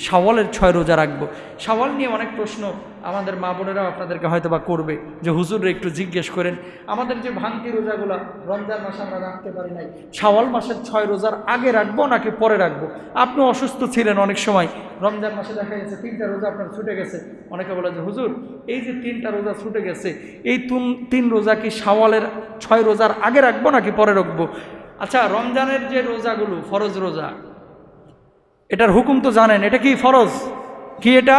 শাওয়ালের ছয় রোজা রাখব। শাওয়াল নিয়ে অনেক প্রশ্ন আমাদের মা বোনেরাও আপনাদেরকে হয়তো বা করবে। যে হুজুরে একটু জিজ্ঞেস করেন, আমাদের যে ভাঙতি রোজাগুলো, রমজান মাসে আমরা রাখতে পারি নাই সাওয়াল মাসের ছয় রোজার আগে রাখব নাকি পরে রাখব? আপনি অসুস্থ ছিলেন অনেক সময়, রমজান মাসে দেখা গেছে তিনটা রোজা আপনার ছুটে গেছে। অনেকে বলে যে, হুজুর, এই যে তিনটা রোজা ছুটে গেছে, এই তুন- তিন রোজা কি সাওয়ালের ছয় রোজার আগে রাখব নাকি পরে রাখব? আচ্ছা রমজানের যে রোজাগুলো, ফরজ রোজা এটার হুকুম তো জানেন এটা কি ফরজ? কি এটা?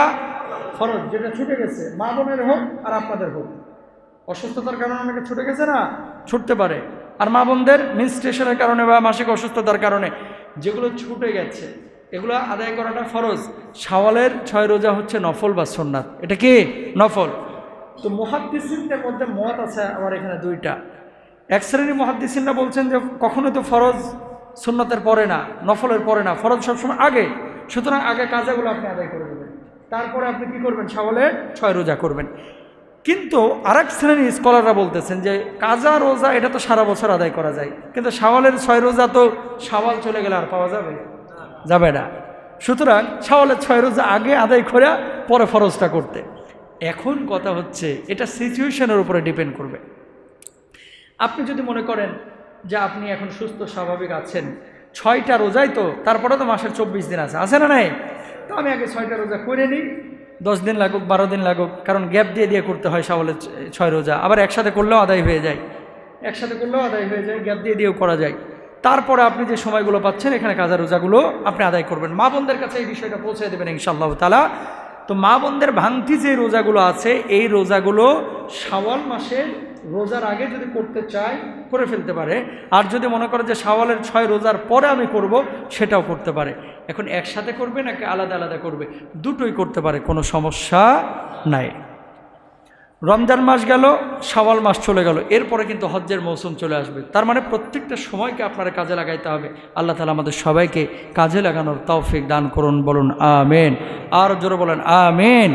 ফরজ যেটা ছুটে গেছে। মা বোনের হোক আর আপনাদের হোক। অসুস্থতার কারণে অনেকে ছুটে গেছে না? ছুটতে পারে। আর মা বোনদের মিনস্ট্রেশনের কারণে বা মাসিক অসুস্থতার কারণে যেগুলো ছুটে গেছে এগুলো আদায় করাটা ফরজ। সাওয়ালের ছয় রোজা হচ্ছে নফল বা সন্ন্যাত এটা কি? নফল। তো মহাদ্দিসিনদের মধ্যে মত আছে আমার এখানে দুইটা। এক শ্রেণির মহাদ্দিসিনরা বলছেন যে কখনো তো ফরজ সুন্নতের পরে না, নফলের পরে না, ফরজ সবসময় আগে। সুতরাং আগে কাজাগুলো আপনি আদায় করে দেবেন তারপরে আপনি কি করবেন? শাওয়ালের ছয় রোজা করবেন। কিন্তু আরেক শ্রেণির স্কলাররা বলতেছেন যে, কাজা, রোজা, এটা তো সারা বছর আদায় করা যায়। কিন্তু সাওয়ালের ছয় রোজা তো শাওয়াল চলে গেলে আর পাওয়া যাবে? যাবে না। সুতরাং সাওয়ালের ছয় রোজা আগে আদায় করে পরে ফরজটা করতে। এখন কথা হচ্ছে, এটা সিচুয়েশনের উপরে ডিপেন্ড করবে। আপনি যদি মনে করেন যে আপনি এখন সুস্থ, স্বাভাবিক আছেন। ছয়টা রোজাই তো তারপরে তো মাসের চব্বিশ দিন আছে। আছে না নাই? তো আমি আগে ছয়টা রোজা করে নিই। দশ দিন লাগুক, বারো দিন লাগুক, কারণ গ্যাপ দিয়ে দিয়ে করতে হয় শাওয়ালের ছয় রোজা। আবার একসাথে করলেও আদায় হয়ে যায়। একসাথে করলেও আদায় হয়ে যায়, গ্যাপ দিয়ে দিয়েও করা যায়। তারপরে আপনি যে সময়গুলো পাচ্ছেন, এখানে কাজা রোজাগুলো আপনি আদায় করবেন। মা বোনদের কাছে এই বিষয়টা পৌঁছে দেবেন ইনশাআল্লাহ তালা তো মা বোনদের ভাঙতি যে রোজাগুলো আছে, এই রোজাগুলো শাওয়াল মাসের রোজার আগে যদি করতে চায়, করে ফেলতে পারে। আর যদি মনে করে যে সাওয়ালের ছয় রোজার পরে আমি করব, সেটাও করতে পারে। এখন একসাথে করবে নাকি আলাদা আলাদা করবে? দুটোই করতে পারে, কোনো সমস্যা নাই। রমজান মাস গেল, শাওয়াল মাস চলে গেল, এরপরে কিন্তু হজ্জের মৌসুম চলে আসবে। তার মানে প্রত্যেকটা সময়কে আপনারা কাজে লাগাইতে হবে। আল্লাহ তালা আমাদের সবাইকে কাজে লাগানোর তৌফিক দান করুন, বলুন আমেন। আর জোরে বলেন আমেন।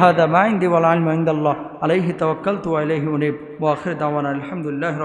হাদা মাইন দিওয়াল আলম আলাইহি তাওয়াক্কালতু আলাইহি উনিব। ওয়া আখির দাওয়ানা আলহামদুলিল্লাহি